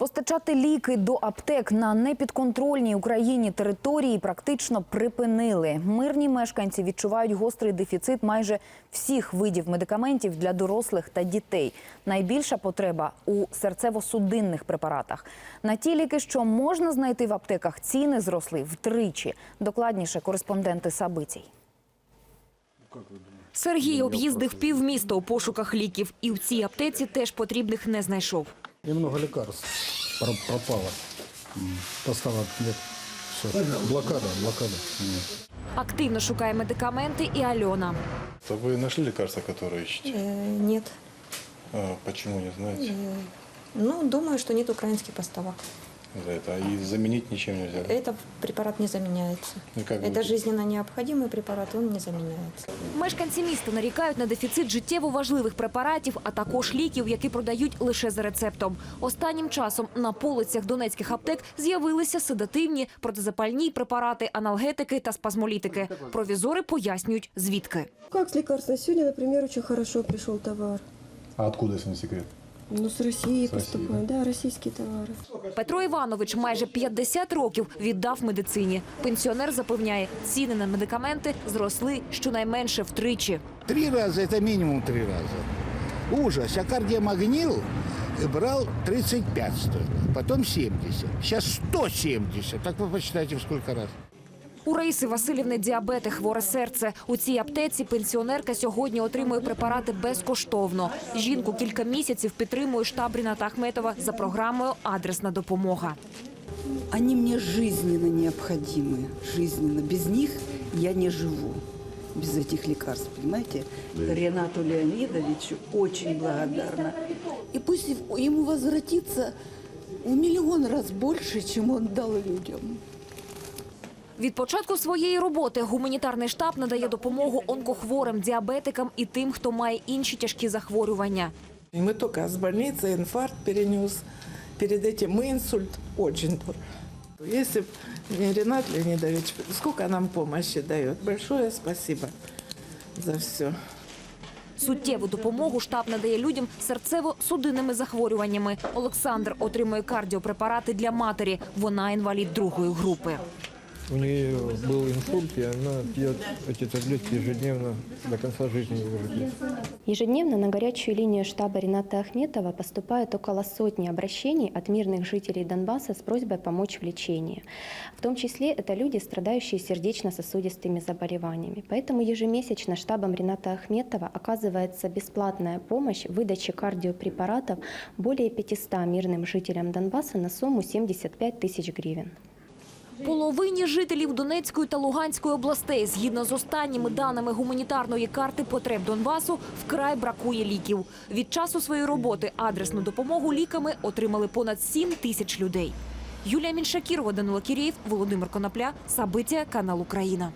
Постачати ліки до аптек на непідконтрольній Україні території практично припинили. Мирні мешканці відчувають гострий дефіцит майже всіх видів медикаментів для дорослих та дітей. Найбільша потреба у серцево-судинних препаратах. На ті ліки, що можна знайти в аптеках, ціни зросли втричі. Докладніше кореспонденти Сабицій. Сергій об'їздив півміста у пошуках ліків, і в цій аптеці теж потрібних не знайшов. Немного лекарств про- пропало. М, Поставок нет. Все. Блокада, блокада. Активно шукає медикаменти і Альона. То вы нашли лекарства, которые ищете? Э, Нет. А, почему не знаете? Э, Ну, думаю, что нет украинских поставок. За это. И заменить ничем нельзя. да? Этот препарат не заменяется. И как Это будете? жизненно необходимый препарат, он не заменяется. Мешканці міста нарікають на дефіцит життєво важливих препаратів, а також ліків, які продають лише за рецептом. Останнім часом на полицях донецьких аптек з'явилися седативні, протизапальні препарати, аналгетики та спазмолітики. Провізори пояснюють, звідки. Как с лекарства? Сегодня, например, очень хорошо пришел товар. А откуда, если не секрет? Ну, с России С России, поступает. Да, российские товары. Петро Іванович майже 50 років віддав медицині. Пенсіонер запевняє, ціни на медикаменти зросли щонайменше втричі. Три раза, это минимум три раза. Ужас. А кардиомагнил брал 35 стоил, потом 70. Сейчас 170. Так вы посчитайте, в сколько раз. У Раїси Васильівни діабети, хворе серце. У цій аптеці пенсіонерка сьогодні отримує препарати безкоштовно. Жінку кілька місяців підтримує штаб Ріната Ахметова за програмою Адресна допомога. Они мне жизненно необходимы, жизненно. Без них я не живу, без этих лекарств, понимаете? Ренату Леонидовичу очень благодарна. И пусть ему возвратится в миллион раз больше, чем он дал людям. Від початку своєї роботи гуманітарний штаб надає допомогу онкохворим, діабетикам і тим, хто має інші тяжкі захворювання. И мы только с больницы инфаркт перенес. Перед этим мы инсульт очень дорого. Если б не Ренат Леонидович, сколько нам помощи дает. Большое спасибо за все. Суттєву допомогу штаб надає людям з серцево-судинними захворюваннями. Олександр отримує кардіопрепарати для матері. Вона інвалід другої групи. У нее был инсульт, и она пьет эти таблетки ежедневно до конца жизни. Ежедневно на горячую линию штаба Рената Ахметова поступает около сотни обращений от мирных жителей Донбасса с просьбой помочь в лечении. В том числе это люди, страдающие сердечно-сосудистыми заболеваниями. Поэтому ежемесячно штабом Рената Ахметова оказывается бесплатная помощь в выдаче кардиопрепаратов более 500 мирным жителям Донбасса на сумму 75 тысяч гривен. Половині жителів Донецької та Луганської областей, згідно з останніми даними гуманітарної карти потреб Донбасу, вкрай бракує ліків. Від часу своєї роботи адресну допомогу ліками отримали понад 7 тисяч людей. Юлія Міншакірова, Данило Кірєєв, Володимир Конопля, Сабиття, канал Україна.